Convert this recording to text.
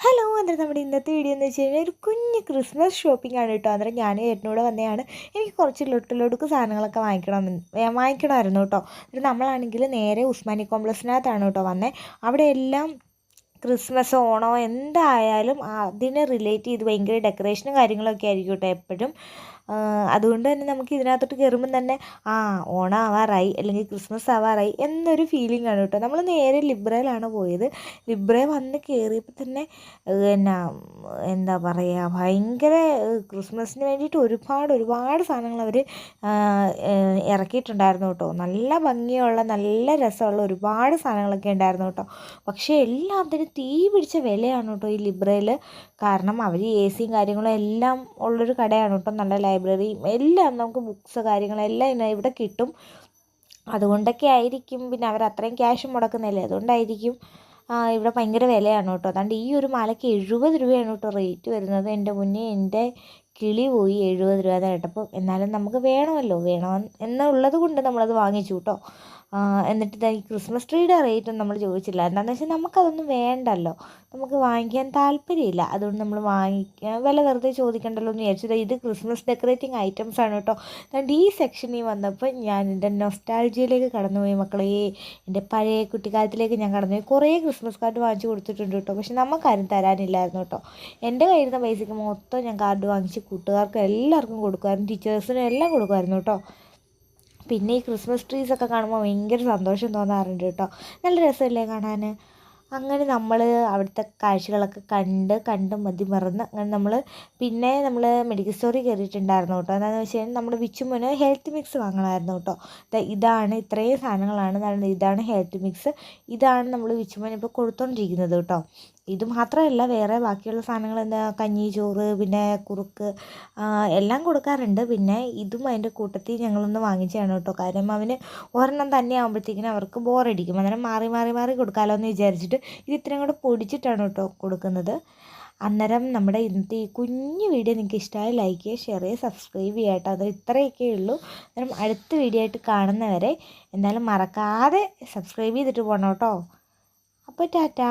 Hello അന്നേരം നമ്മുടെ ഇന്നത്തെ വീഡിയോ എന്ന് വെച്ച് കഴിഞ്ഞാൽ ഒരു കുഞ്ഞ് ക്രിസ്മസ് ഷോപ്പിംഗ് ആണ് കേട്ടോ. അന്നേരം ഞാൻ ഏട്ടനോട് വന്നതാണ്. എനിക്ക് കുറച്ച് ലൊട്ടിലൊടുക്ക് സാധനങ്ങളൊക്കെ വാങ്ങിക്കണം വാങ്ങിക്കണമായിരുന്നു കേട്ടോ. എന്നിട്ട് നമ്മളാണെങ്കിൽ നേരെ ഉസ്മാനി കോംപ്ലക്സിനകത്താണ് കേട്ടോ വന്നത് അവിടെ എല്ലാം ക്രിസ്മസ് ഓണോ എന്തായാലും അതിനെ റിലേറ്റ് ചെയ്ത് ഭയങ്കര ഡെക്കറേഷനും കാര്യങ്ങളൊക്കെ ആയിരിക്കും കേട്ടോ എപ്പോഴും. അതുകൊണ്ട് തന്നെ നമുക്ക് ഇതിനകത്തോട്ട് കയറുമ്പം തന്നെ ആ ഓണം ആവാറായി അല്ലെങ്കിൽ ക്രിസ്മസ് ആവാറായി എന്നൊരു ഫീലിംഗ് ആണ് കേട്ടോ. നമ്മൾ നേരെ ലിബ്രയിലാണ് പോയത്. ലിബ്രയിൽ വന്ന് കയറിയപ്പോൾ തന്നെ എന്നാ എന്താ പറയുക ഭയങ്കര ക്രിസ്മസിന് വേണ്ടിയിട്ട് ഒരുപാട് ഒരുപാട് സാധനങ്ങൾ അവർ ഇറക്കിയിട്ടുണ്ടായിരുന്നു കേട്ടോ. നല്ല ഭംഗിയുള്ള നല്ല രസമുള്ള ഒരുപാട് സാധനങ്ങളൊക്കെ ഉണ്ടായിരുന്നു കേട്ടോ. പക്ഷേ എല്ലാത്തിനും തീ പിടിച്ച വിലയാണ് കേട്ടോ ഈ ലിബ്രയിൽ കാരണം അവർ എ സിയും കാര്യങ്ങളും എല്ലാം ഉള്ളൊരു കടയാണ് കേട്ടോ നല്ല ലൈബ്രറിയും എല്ലാം നമുക്ക് ബുക്സ് കാര്യങ്ങളെല്ലാം ഇവിടെ കിട്ടും. അതുകൊണ്ടൊക്കെ ആയിരിക്കും പിന്നെ അവർ അത്രയും ക്യാഷ് മുടക്കുന്നില്ലേ അതുകൊണ്ടായിരിക്കും ഇവിടെ ഭയങ്കര വിലയാണ് കേട്ടോ. അതുകൊണ്ട് ഈ ഒരു മാലയ്ക്ക് എഴുപത് രൂപയാണ് കേട്ടോ റേറ്റ് വരുന്നത്. എന്റെ മുന്നേ എന്റെ കിളി പോയി എഴുപത് രൂപ. കേട്ടപ്പോൾ എന്നാലും നമുക്ക് വേണമല്ലോ. വേണം എന്നുള്ളത് കൊണ്ട് നമ്മളത് വാങ്ങിച്ചു കേട്ടോ. എന്നിട്ട് ഈ ക്രിസ്മസ് ട്രീയുടെ റേറ്റും നമ്മൾ ചോദിച്ചില്ല. എന്താണെന്ന് വെച്ചാൽ നമുക്കതൊന്നും വേണ്ടല്ലോ. നമുക്ക് വാങ്ങിക്കാൻ താല്പര്യമില്ല. അതുകൊണ്ട് നമ്മൾ വാങ്ങിക്കാൻ വില വെറുതെ ചോദിക്കണ്ടല്ലോ എന്ന് വിചാരിച്ചത് ഇത് ക്രിസ്മസ് ഡെക്കറേറ്റിംഗ് ഐറ്റംസ് ആണ് കേട്ടോ. അതുകൊണ്ട് ഈ സെക്ഷനിൽ വന്നപ്പോൾ ഞാൻ എന്റെ നൊസ്റ്റാൾജിയയിലേക്ക് കടന്നുപോയി മക്കളെ. എന്റെ പഴയ കുട്ടിക്കാലത്തിലേക്ക് ഞാൻ കടന്നുപോയി. കുറേ ക്രിസ്മസ് കാർഡ് വാങ്ങിച്ചു കൊടുത്തിട്ടുണ്ട് കേട്ടോ. പക്ഷെ നമുക്കാരും തരാനില്ലായിരുന്നു കേട്ടോ. എന്റെ കയ്യിൽ നിന്ന് പൈസയ്ക്ക് മൊത്തം ഞാൻ കാർഡ് വാങ്ങിച്ച് കൂട്ടുകാർക്ക് എല്ലാവർക്കും കൊടുക്കുമായിരുന്നു. ടീച്ചേഴ്സിനും എല്ലാം കൊടുക്കുമായിരുന്നു കേട്ടോ. പിന്നെ ഈ ക്രിസ്മസ് ട്രീസ് ഒക്കെ കാണുമ്പോൾ ഭയങ്കര സന്തോഷം തോന്നാറുണ്ട് കേട്ടോ. നല്ല രസമല്ലേ കാണാൻ അങ്ങനെ നമ്മൾ അവിടുത്തെ കാഴ്ചകളൊക്കെ കണ്ട് കണ്ട് മതി മറന്ന് അങ്ങനെ നമ്മൾ പിന്നെ നമ്മൾ മെഡിക്കൽ സ്റ്റോറിൽ കയറിയിട്ടുണ്ടായിരുന്നു കേട്ടോ. എന്താണെന്ന് വെച്ച് കഴിഞ്ഞാൽ നമ്മുടെ വിച്ചുമോന് ഹെൽത്ത് മിക്സ് വാങ്ങണമായിരുന്നു കേട്ടോ. ഇതാണ് ഇത്രയും സാധനങ്ങളാണ്. ഇതാണ് ഹെൽത്ത് മിക്സ് ഇതാണ് നമ്മൾ വിച്ചുമോൻ ഇപ്പോൾ കൊടുത്തുകൊണ്ടിരിക്കുന്നത് കേട്ടോ. ഇത് മാത്രമല്ല വേറെ ബാക്കിയുള്ള സാധനങ്ങൾ എന്താ കഞ്ഞി ചോറ് പിന്നെ കുറുക്ക് എല്ലാം കൊടുക്കാറുണ്ട്. പിന്നെ ഇതും അതിന്റെ കൂട്ടത്തിൽ ഞങ്ങളൊന്ന് വാങ്ങിച്ചതാണ് കേട്ടോ. കാര്യം അവന് ഒരെണ്ണം തന്നെ ആകുമ്പോഴത്തേക്കിനും അവർക്ക് ബോറടിക്കും. അന്നേരം മാറി മാറി മാറി കൊടുക്കാമല്ലോ എന്ന് വിചാരിച്ചിട്ട് ഇത് ഇത്രയും കൂടെ പൊടിച്ചിട്ടാണ് കേട്ടോ കൊടുക്കുന്നത്. അന്നേരം നമ്മുടെ ഇന്നത്തെ ഈ കുഞ്ഞു വീഡിയോ നിങ്ങൾക്ക് ഇഷ്ടമായി ലൈക്ക് ചെയ്യുക ഷെയർ ചെയ്യുക സബ്സ്ക്രൈബ് ചെയ്യുക കേട്ടോ. അത് ഇത്രയൊക്കെ ഉള്ളൂ. അന്നേരം അടുത്ത വീഡിയോ ആയിട്ട് കാണുന്നവരെ എന്തായാലും മറക്കാതെ സബ്സ്ക്രൈബ് ചെയ്തിട്ട് പോകണം കേട്ടോ. അപ്പോൾ ടാറ്റാ.